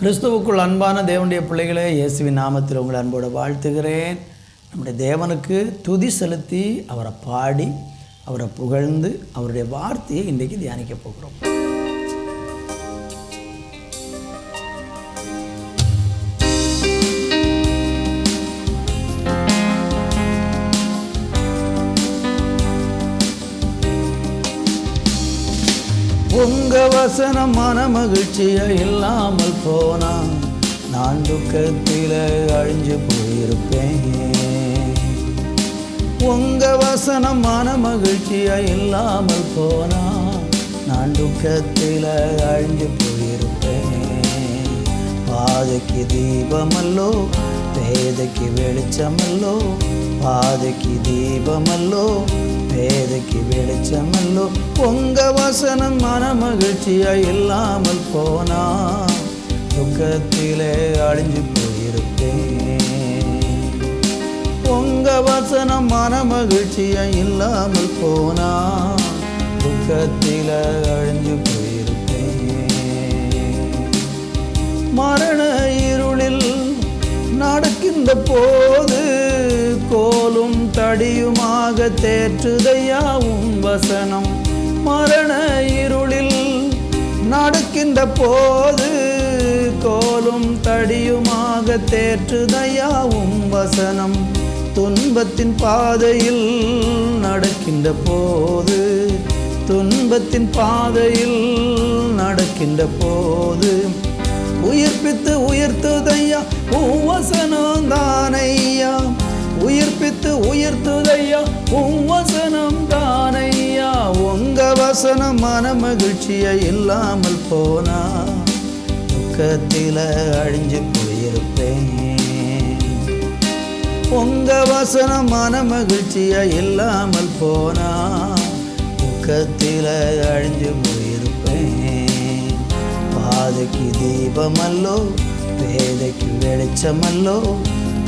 கிறிஸ்துவுக்குள் அன்பான தேவனுடைய பிள்ளைகளே இயேசுவின் நாமத்தில் உங்களை அன்போடு வாழ்த்துகிறேன். நம்முடைய தேவனுக்கு துதி செலுத்தி அவரை பாடி அவரை புகழ்ந்து அவருடைய வார்த்தையை இன்றைக்கு தியானிக்க போகிறோம். உங்க வசனம் மன மகிழ்ச்சியா இல்லாமல் போனா நான் துக்கத்தில அழிஞ்சு போயிருப்பேன். உங்க வசனம் மன மகிழ்ச்சியா இல்லாமல் போனா நான் துக்கத்தில அழிஞ்சு போயிருப்பேன். பாதைக்கு தீபமல்லோ பேதைக்கு வெளிச்சமல்லோ பாதைக்கு தீபமல்லோ பேதைக்கு வெளிச்சமல்லோ உங்க வசனம் மன மகிழ்ச்சியா இல்லாமல் போனா துக்கத்திலே அழிஞ்சு போயிருப்பேன் உங்க வசனம் மன மகிழ்ச்சியா இல்லாமல் போனா துக்கத்தில அழிஞ்சு போயிருப்பேன் மரண இருளில் நடக்கின்ற போது கோலும் தடியுமாக தேற்றுதையா உன் வசனம். மரண இருளில் நடக்கின்ற போது கோலும் தடியுமாக தேற்றுதையா உன் வசனம். துன்பத்தின் பாதையில் நடக்கின்ற போது துன்பத்தின் பாதையில் நடக்கின்ற போது உயிர்ப்பித்து உயர்த்துதையா உவசனம் தானையா உயிர்ப்பித்து உயர்த்துதையா உவசனம் தானையா உங்க வசனம் மன மகிழ்ச்சியை இல்லாமல் போனா துக்கத்தில அழிஞ்சு போயிருப்பேன். உங்க வசனம் மன மகிழ்ச்சியா இல்லாமல் போனா துக்கத்தில அழிஞ்சு போயிருப்பேன் பாதைக்கு தீபமல்லோ பேதைக்கு வெளிச்சமல்லோ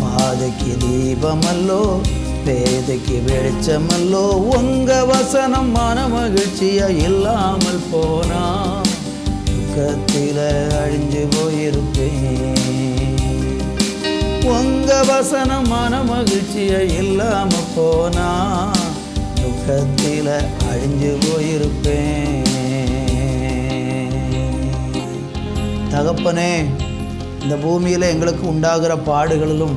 பாதைக்கு தீபமல்லோ பேதைக்கு வெளிச்சமல்லோ உங்க வசனம் மன மகிழ்ச்சியா இல்லாமல் போனா துக்கத்தில அழிஞ்சு போயிருப்பேன். உங்க வசனம் மன மகிழ்ச்சியா இல்லாம போனா துக்கத்தில அழிஞ்சு போயிருப்பேன். தகப்பனே இந்த பூமியில் எங்களுக்கு உண்டாகிற பாடுகளிலும்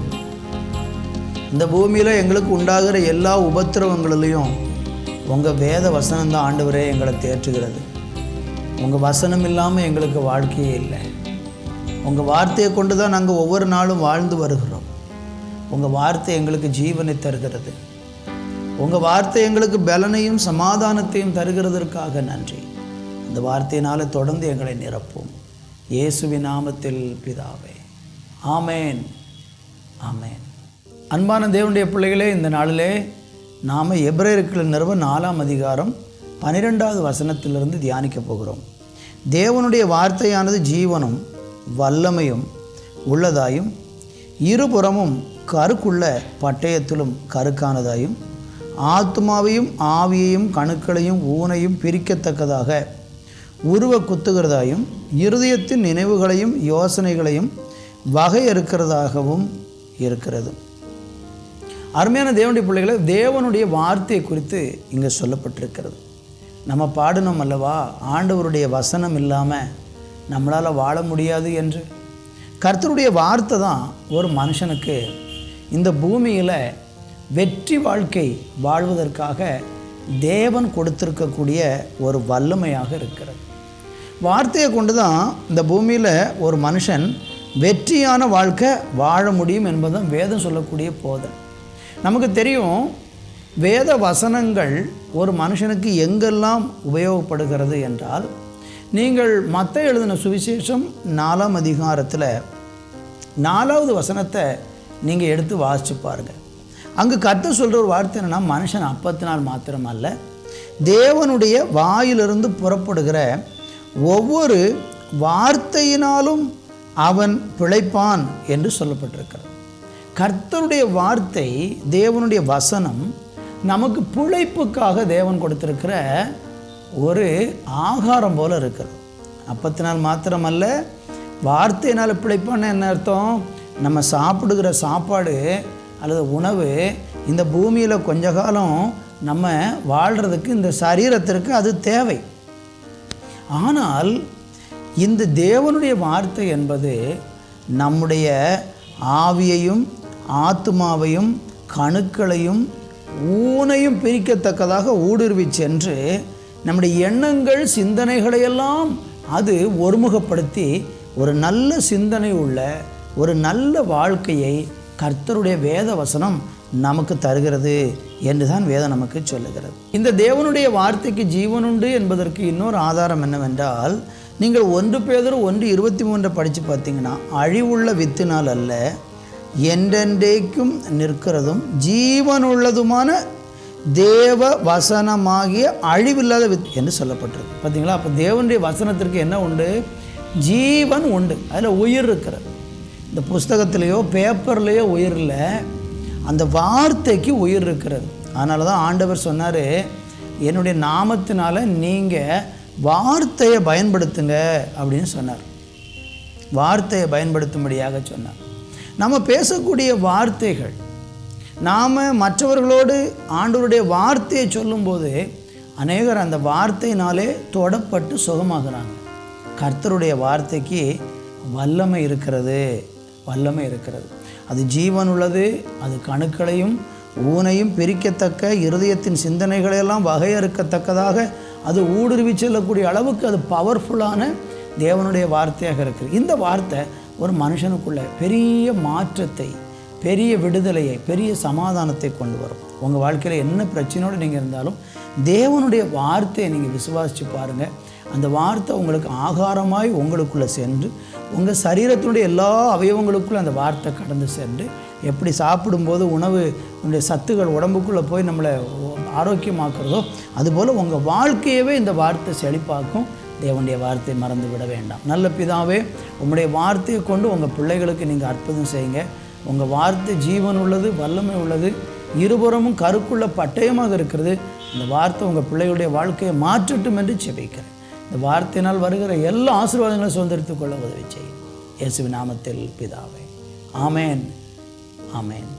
இந்த பூமியில் எங்களுக்கு உண்டாகிற எல்லா உபத்திரவங்களிலையும் உங்கள் வேத வசனம் தான் ஆண்டவரே எங்களை தேற்றுகிறது. உங்கள் வசனம் இல்லாமல் எங்களுக்கு வாழ்க்கையே இல்லை. உங்கள் வார்த்தையை கொண்டு தான் நாங்கள் ஒவ்வொரு நாளும் வாழ்ந்து வருகிறோம். உங்கள் வார்த்தை எங்களுக்கு ஜீவனை தருகிறது. உங்கள் வார்த்தை எங்களுக்கு பலனையும் சமாதானத்தையும் தருகிறதற்காக நன்றி. இந்த வார்த்தையினால் தொடர்ந்து எங்களை நிரப்போம். இயேசுவின் நாமத்தில் பிதாவே. ஆமேன். ஆமேன். அன்பான தேவனுடைய பிள்ளைகளே இந்த நாளிலே நாம் எப்ரேருக்கள் நிறுவ நாலாம் அதிகாரம் பனிரெண்டாவது வசனத்திலிருந்து தியானிக்க போகிறோம். தேவனுடைய வார்த்தையானது ஜீவனும் வல்லமையும் உள்ளதாயும் இருபுறமும் கருக்குள்ள பட்டயத்திலும் கருக்கானதாயும் ஆத்மாவையும் ஆவியையும் கணுக்களையும் ஊனையும் பிரிக்கத்தக்கதாக உருவ குத்துகிறதாயும் இருதயத்தின் நினைவுகளையும் யோசனைகளையும் வகையறுக்கிறதாகவும் இருக்கிறது. அருமையான தேவனுடைய பிள்ளைகளை தேவனுடைய வார்த்தையை குறித்து இங்கே சொல்லப்பட்டிருக்கிறது. நம்ம பாடணும் அல்லவா? ஆண்டவருடைய வசனம் இல்லாமல் நம்மளால் வாழ முடியாது என்று. கர்த்தருடைய வார்த்தை தான் ஒரு மனுஷனுக்கு இந்த பூமியில் வெற்றி வாழ்க்கை வாழ்வதற்காக தேவன் கொடுத்திருக்கக்கூடிய ஒரு வல்லமையாக இருக்கிறது. வார்த்தையை கொண்டு தான் இந்த பூமியில் ஒரு மனுஷன் வெற்றியான வாழ்க்கை வாழ முடியும் என்பதுதான் வேதம் சொல்லக்கூடிய போதம் நமக்கு தெரியும் வேத வசனங்கள் ஒரு மனுஷனுக்கு எங்கெல்லாம் உபயோகப்படுகிறது என்றால் நீங்கள் மற்ற எழுதின சுவிசேஷம் நாலாம் அதிகாரத்தில் நாலாவது வசனத்தை நீங்கள் எடுத்து வாசித்து பாருங்கள் அங்கு கற்று சொல்கிற ஒரு வார்த்தை என்னென்னா மனுஷன் அப்பத்தினால் மாத்திரம் அல்ல தேவனுடைய வாயிலிருந்து புறப்படுகிற ஒவ்வொரு வார்த்தையினாலும் அவன் பிழைப்பான் என்று சொல்லப்பட்டிருக்கிறது. கர்த்தருடைய வார்த்தை தேவனுடைய வசனம் நமக்கு பிழைப்புக்காக தேவன் கொடுத்திருக்கிற ஒரு ஆகாரம் போல இருக்கிறது. அப்பத்தினால் மாத்திரமல்ல வார்த்தையினால் பிழைப்பான்னு என்ன அர்த்தம்? நம்ம சாப்பிடுகிற சாப்பாடு அல்லது உணவு இந்த பூமியில் கொஞ்ச காலம் நம்ம வாழ்கிறதுக்கு இந்த சரீரத்திற்கு அது தேவை. ஆனால் இந்த தேவனுடைய வார்த்தை என்பது நம்முடைய ஆவியையும் ஆத்மாவையும் கணுக்களையும் ஊனையும் பிரிக்கத்தக்கதாக ஊடுருவி சென்று நம்முடைய எண்ணங்கள் சிந்தனைகளையெல்லாம் அது ஒருமுகப்படுத்தி ஒரு நல்ல சிந்தனை உள்ள ஒரு நல்ல வாழ்க்கையை கர்த்தருடைய வேத வசனம் நமக்கு தருகிறது என்று தான் வேதம் நமக்கு சொல்லுகிறது. இந்த தேவனுடைய வார்த்தைக்கு ஜீவனுண்டு என்பதற்கு இன்னொரு ஆதாரம் என்னவென்றால் நீங்கள் ஒன்று பேதர் ஒன்று இருபத்தி மூன்றை படித்து பார்த்தீங்கன்னா அழிவுள்ள வித்தினால் அல்ல என்றென்றைக்கும் நிற்கிறதும் ஜீவனுள்ளதுமான தேவ வசனமாகிய அழிவில்லாத வித் என்று சொல்லப்பட்டிருக்கு. பார்த்தீங்களா? அப்போ தேவனுடைய வசனத்திற்கு என்ன உண்டு? ஜீவன் உண்டு. அதில் உயிர் இருக்கிறது. இந்த புஸ்தகத்திலேயோ பேப்பர்லேயோ உயிர் இல்லை அந்த வார்த்தைக்கு உயிர் இருக்கிறது. அதனால தான் ஆண்டவர் சொன்னார் என்னுடைய நாமத்தினால் நீங்கள் வார்த்தையை பயன்படுத்துங்க அப்படின்னு சொன்னார். வார்த்தையை பயன்படுத்தும்படியாக சொன்னார். நம்ம பேசக்கூடிய வார்த்தைகள் நாம் மற்றவர்களோடு ஆண்டவருடைய வார்த்தையை சொல்லும்போது அநேகர் அந்த வார்த்தையினாலே தொடப்பட்டு சுகமாகிறாங்க. கர்த்தருடைய வார்த்தைக்கு வல்லமை இருக்கிறது வல்லமை இருக்கிறது. அது ஜீவன் உள்ளது அது கணுக்களையும் ஊனையும் பிரிக்கத்தக்க இருதயத்தின் சிந்தனைகளையெல்லாம் வகையறுக்கத்தக்கதாக அது ஊடுருவி செல்லக்கூடிய அளவுக்கு அது பவர்ஃபுல்லான தேவனுடைய வார்த்தையாக இருக்குது. இந்த வார்த்தை ஒரு மனுஷனுக்குள்ள பெரிய மாற்றத்தை பெரிய விடுதலையை பெரிய சமாதானத்தை கொண்டு வரும். உங்கள் வாழ்க்கையில் என்ன பிரச்சனையோடு நீங்கள் இருந்தாலும் தேவனுடைய வார்த்தையை நீங்கள் விசுவாசித்து பாருங்கள் அந்த வார்த்தை உங்களுக்கு ஆகாரமாய் உங்களுக்குள்ளே சென்று உங்கள் சரீரத்தினுடைய எல்லா அவயவங்களுக்குள்ளே அந்த வார்த்தை கடந்து சென்று எப்படி சாப்பிடும்போது உணவு உடைய சத்துக்கள் உடம்புக்குள்ளே போய் நம்மளை ஆரோக்கியமாக்குறதோ அதுபோல் உங்கள் வாழ்க்கையவே இந்த வார்த்தை செழிப்பாக்கும். தேவனுடைய வார்த்தையை மறந்து விட வேண்டாம். நல்ல பிதாவே உங்களுடைய வார்த்தையை கொண்டு உங்கள் பிள்ளைகளுக்கு நீங்கள் அற்புதம் செய்யுங்க. உங்கள் வார்த்தை ஜீவன் உள்ளது வல்லமை உள்ளது. இருபுறமும் கருக்குள்ள பட்டயமாக இருக்கிறது. இந்த வார்த்தை உங்கள் பிள்ளையுடைய வாழ்க்கையை மாற்றட்டும் என்று செபிக்கிறேன் இந்த வார்த்தையினால் வருகிற எல்லா ஆசீர்வாதங்களும் சுதந்திரத்துக் கொள்ள உதவி செய்யும். இயேசுவின் நாமத்தில் பிதாவே. ஆமேன். ஆமேன்.